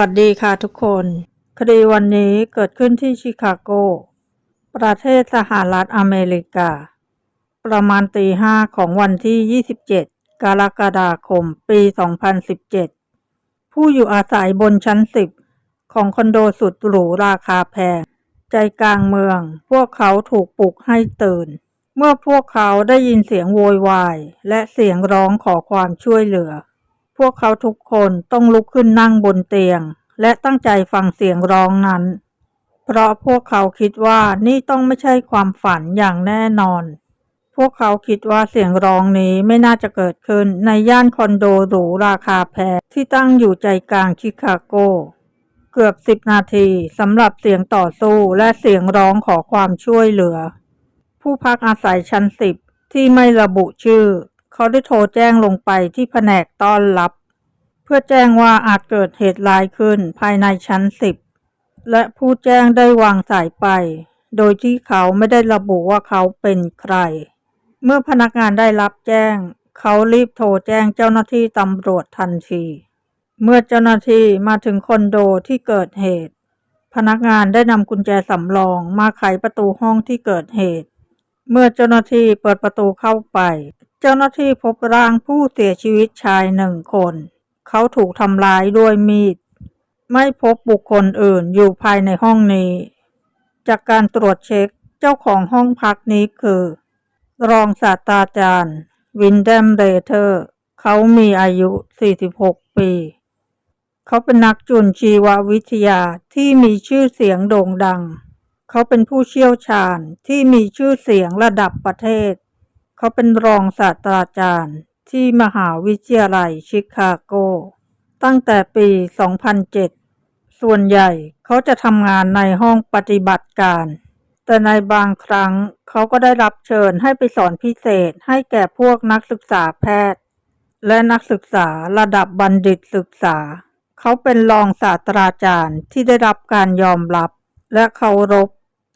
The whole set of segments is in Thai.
วัสดีค่ะทุกคน คดีวันนี้เกิดขึ้นที่ชิคาโก ประเทศสหรัฐอเมริกา ประมาณตีห้าของวันที่ 27 กรกฎาคม ปี 2017 ผู้อยู่อาศัยบนชั้น 10 ของคอนโดสุดหรูราคาแพง ใจกลางเมือง พวกเขาถูกปลุกให้ตื่น เมื่อพวกเขาได้ยินเสียงโวยวาย และเสียงร้องขอความช่วยเหลือ พวกเขาทุกคนต้องลุกขึ้นนั่งบนเตียง และตั้งใจฟังเสียงร้องนั้น เพราะพวกเขาคิดว่านี่ต้องไม่ใช่ความฝันอย่างแน่นอน พวกเขาคิดว่าเสียงร้องนี้ไม่น่าจะเกิดขึ้นในย่านคอนโดหรูราคาแพงที่ตั้งอยู่ใจกลางชิคาโก เกือบสิบนาทีสำหรับเสียงต่อสู้และเสียงร้องขอความช่วยเหลือ ผู้พักอาศัยชั้นสิบที่ไม่ระบุชื่อ เขาได้โทรแจ้งลงไปที่แผนกต้อนรับ เพื่อแจ้งว่าอาจเกิดเหตุร้ายขึ้นภายในชั้นสิบและผู้แจ้งได้วางสายไป โดยที่เขาไม่ได้ระบุว่าเขาเป็นใคร เมื่อพนักงานได้รับแจ้ง เขารีบโทรแจ้งเจ้าหน้าที่ตำรวจทันที เมื่อเจ้าหน้าที่มาถึงคอนโดที่เกิดเหตุ พนักงานได้นำกุญแจสำรองมาไขประตูห้องที่เกิดเหตุ เมื่อเจ้าหน้าที่เปิดประตูเข้าไป เจ้าหน้าที่พบร่างผู้เสียชีวิตชายหนึ่งคน เขาถูกทำร้ายด้วยมีด ไม่พบบุคคลอื่นอยู่ภายในห้องนี้ จากการตรวจเช็คเจ้าของห้องพักนี้คือ รองศาสตราจารย์ วินเดมเรเทอร์ เขามีอายุ 46 ปี เขาเป็นนักจุลชีววิทยาที่มีชื่อเสียงโด่งดัง เขาเป็นผู้เชี่ยวชาญที่มีชื่อเสียงระดับประเทศ เขาเป็นรองศาสตราจารย์ที่มหาวิทยาลัยชิคาโก ตั้งแต่ปี 2007 ส่วนใหญ่เขาจะทำงานในห้องปฏิบัติการ แต่ในบางครั้งเขาก็ได้รับเชิญให้ไปสอนพิเศษให้แก่พวกนักศึกษาแพทย์ และนักศึกษาระดับบัณฑิตศึกษา เขาเป็นรองศาสตราจารย์ที่ได้รับการยอมรับ และเคารพ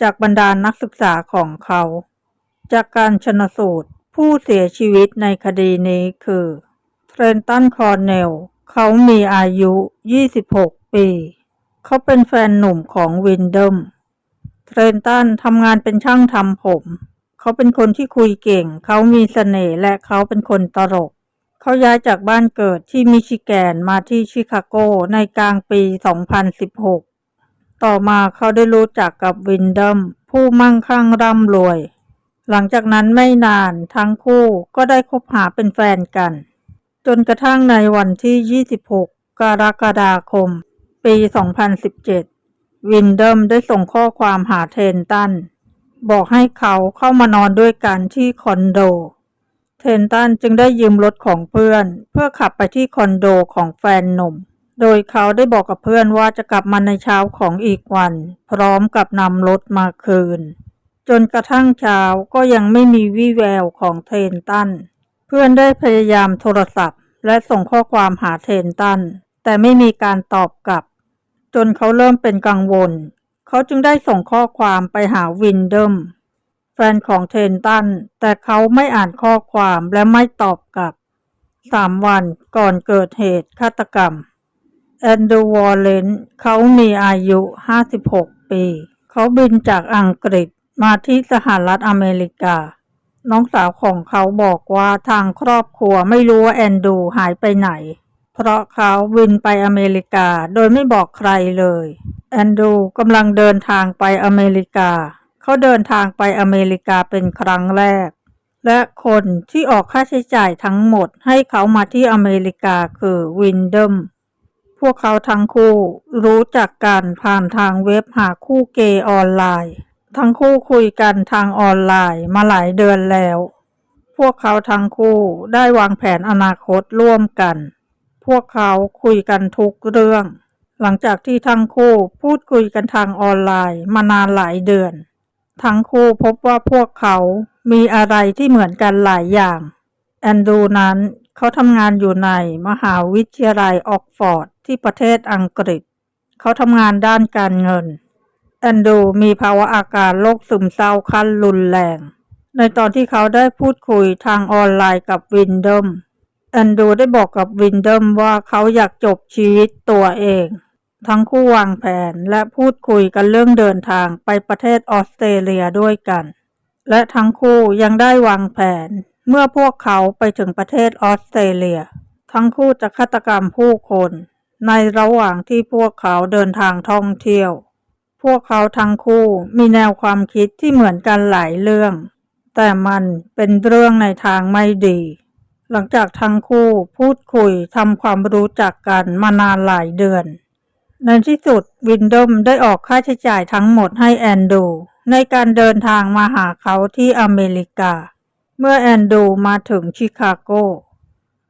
จากบรรดานักศึกษาของเขา จากการชนสูตร ผู้เสียชีวิตในคดีนี้คือ เทรนตันคอร์เนล เขามีอายุ 26 ปี เขาเป็นแฟนหนุ่มของวินเดมเทรนตันทำงานเป็นช่างทำผม เขาเป็นคนที่คุยเก่ง เขามีเสน่ห์และเขาเป็นคนตลก เขาย้ายจากบ้านเกิดที่มิชิแกนมาที่ชิคาโกในกลางปี 2016 ต่อมาเขาได้รู้จักกับวินเดมผู้มั่งคั่งร่ำรวย หลังจากนั้นไม่นานทั้งคู่ก็ได้คบหาเป็นแฟนกัน จนกระทั่งในวันที่ 26 กรกฎาคม ปี 2017 วินเดมได้ส่งข้อความหาเทนตัน บอกให้เขาเข้ามานอนด้วยกันที่คอนโด เทนตันจึงได้ยืมรถของเพื่อน เพื่อขับไปที่คอนโดของแฟนหนุ่ม โดยเขาได้บอกกับเพื่อนว่าจะกลับมาในเช้าของอีกวัน พร้อมกับนำรถมาคืน จนกระทั่งเช้าก็ยังไม่มีวี่แววของเทนตัน เพื่อนได้พยายามโทรศัพท์ และส่งข้อความหาเทนตัน แต่ไม่มีการตอบกลับ จนเขาเริ่มเป็นกังวล เขาจึงได้ส่งข้อความไปหาวินเดิมแฟนของเทนตัน แต่เขาไม่อ่านข้อความและไม่ตอบกลับสามวันก่อนเกิดเหตุฆาตกรรม แอนดรูวอลเลนเขามีอายุ 56 ปี เขาบินจากอังกฤษ มาที่สหรัฐอเมริกา น้องสาวของเขาบอกว่าทางครอบครัวไม่รู้ว่าแอนดูหายไปไหน เพราะเขาบินไปอเมริกาโดยไม่บอกใครเลย แอนดูกำลังเดินทางไปอเมริกา เขาเดินทางไปอเมริกาเป็นครั้งแรก และคนที่ออกค่าใช้จ่ายทั้งหมดให้เขามาที่อเมริกาคือวินเดมพวกเขาทั้งคู่รู้จักกันผ่านทางเว็บหาคู่เกย์ออนไลน์ ทั้งคู่คุยกันทางออนไลน์มาหลายเดือนแล้ว พวกเขาทั้งคู่ได้วางแผนอนาคตร่วมกัน พวกเขาคุยกันทุกเรื่อง หลังจากที่ทั้งคู่พูดคุยกันทางออนไลน์มานานหลายเดือน ทั้งคู่พบว่าพวกเขามีอะไรที่เหมือนกันหลายอย่าง แอนดูนั้นเขาทำงานอยู่ในมหาวิทยาลัยออกฟอร์ดที่ประเทศอังกฤษ เขาทำงานด้านการเงิน แอนดูมีภาวะอาการโรคซึมเศร้าขั้นรุนแรง ในตอนที่เขาได้พูดคุยทางออนไลน์กับวินเดมแอนดูได้บอกกับวินเดมว่าเขาอยากจบชีวิตตัวเอง ทั้งคู่วางแผนและพูดคุยกันเรื่องเดินทางไปประเทศออสเตรเลียด้วยกัน และทั้งคู่ยังได้วางแผน เมื่อพวกเขาไปถึงประเทศออสเตรเลีย ทั้งคู่จะฆาตกรรมผู้คน ในระหว่างที่พวกเขาเดินทางท่องเที่ยว พวกเขาทั้งคู่มีแนวความคิดที่เหมือนกันหลายเรื่อง แต่มันเป็นเรื่องในทางไม่ดี หลังจากทั้งคู่พูดคุยทำความรู้จักกันมานานหลายเดือน ในที่สุดวินดมได้ออกค่าใช้จ่ายทั้งหมดให้แอนดูในการเดินทางมาหาเขาที่อเมริกา เมื่อแอนดูมาถึงชิคาโก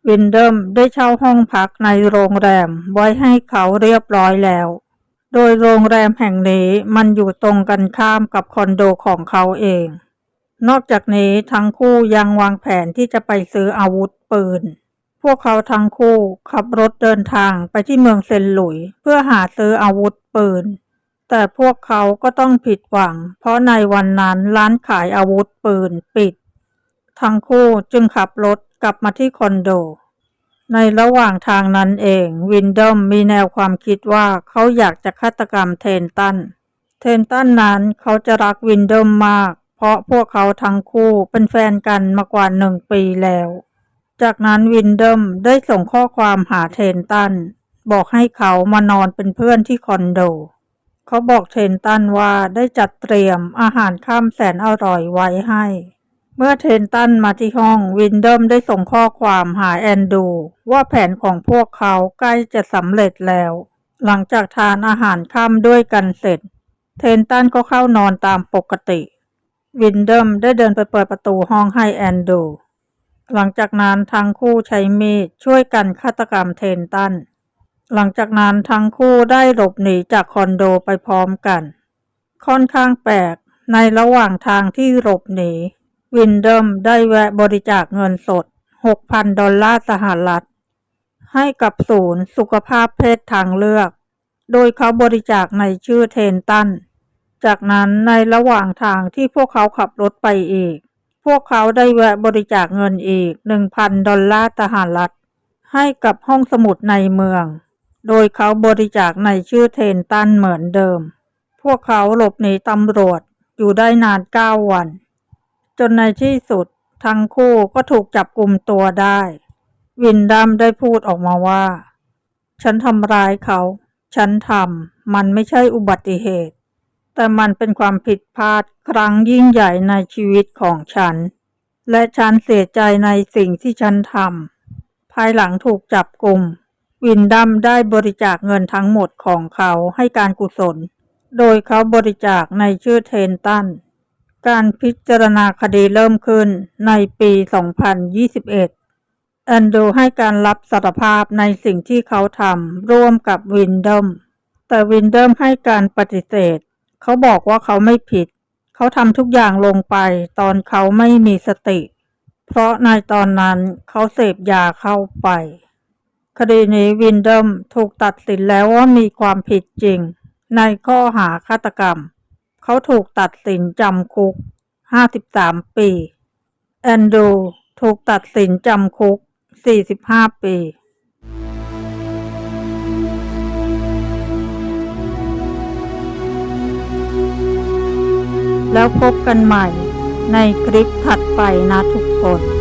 วินเดมได้เช่าห้องพักในโรงแรมไว้ให้เขาเรียบร้อยแล้ว โดยโรงแรมแห่งนี้มันอยู่ตรงกันข้ามกับคอนโดของเขาเอง นอกจากนี้ทั้งคู่ยังวางแผนที่จะไปซื้ออาวุธปืน พวกเขาทั้งคู่ขับรถเดินทางไปที่เมืองเซนหลุย เพื่อหาซื้ออาวุธปืน แต่พวกเขาก็ต้องผิดหวัง เพราะในวันนั้นร้านขายอาวุธปืนปิด ทั้งคู่จึงขับรถกลับมาที่คอนโด ในระหว่างทางนั้นเอง วินดอมมีแนวความคิดว่าเขาอยากจะฆาตกรรมเทนตัน เทนตันนั้นเขาจะรักวินดอมมาก เพราะพวกเขาทั้งคู่เป็นแฟนกันมากว่าหนึ่งปีแล้ว จากนั้นวินดอมได้ส่งข้อความหาเทนตัน บอกให้เขามานอนเป็นเพื่อนที่คอนโด เขาบอกเทนตันว่าได้จัดเตรียมอาหารข้ามแสนอร่อยไว้ให้ เมื่อเทนตันมาที่ห้องวินเดิมได้ส่งข้อความหาแอนดู ว่าแผนของพวกเขาใกล้จะสำเร็จแล้ว หลังจากทานอาหารค่ำด้วยกันเสร็จ เทนตันก็เข้านอนตามปกติ วินเดิมได้เดินไปเปิดประตูห้องให้แอนดู หลังจากนั้นทั้งคู่ใช้มีดช่วยกันฆาตกรรมเทนตัน หลังจากนั้นทั้งคู่ได้หลบหนีจากคอนโดไปพร้อมกัน ค่อนข้างแปลกในระหว่างทางที่หลบหนี วินเดมได้แวะบริจาคเงินสด 6,000 ดอลลาร์สหรัฐ ให้กับศูนย์สุขภาพเพศทางเลือก โดยเขาบริจาคในชื่อเทนตัน จากนั้นในระหว่างทางที่พวกเขาขับรถไปอีก พวกเขาได้แวะบริจาคเงินอีก 1,000 ดอลลาร์สหรัฐ ให้กับห้องสมุดในเมือง โดยเขาบริจาคในชื่อเทนตันเหมือนเดิม พวกเขาหลบหนีตำรวจอยู่ได้นาน 9 วัน จนในที่สุด ทั้งคู่ก็ถูกจับกลุ่มตัวได้ วินดัมได้พูดออกมาว่า ฉันทำร้ายเขา ฉันทำมันไม่ใช่อุบัติเหตุ แต่มันเป็นความผิดพลาดครั้งยิ่งใหญ่ในชีวิตของฉัน และฉันเสียใจในสิ่งที่ฉันทำภายหลังถูกจับกลุ่มวินดัมได้บริจาคเงินทั้งหมดของเขาให้การกุศล โดยเขาบริจาคในชื่อเทนตัน การพิจารณาคดีเริ่มขึ้นในปี 2021 แอนดูให้การรับสารภาพในสิ่งที่เขาทำร่วมกับวินเดิม แต่วินเดิมให้การปฏิเสธ เขาบอกว่าเขาไม่ผิด เขาทำทุกอย่างลงไปตอนเขาไม่มีสติ เพราะในตอนนั้นเขาเสพยาเข้าไป คดีนี้วินเดิมถูกตัดสินแล้วว่ามีความผิดจริง ในข้อหาฆาตกรรม เขาถูกตัดสินจำคุก 53 ปี แอนดูถูกตัดสินจำคุก 45 ปีแล้วพบกันใหม่ในคลิปถัดไปนะทุกคน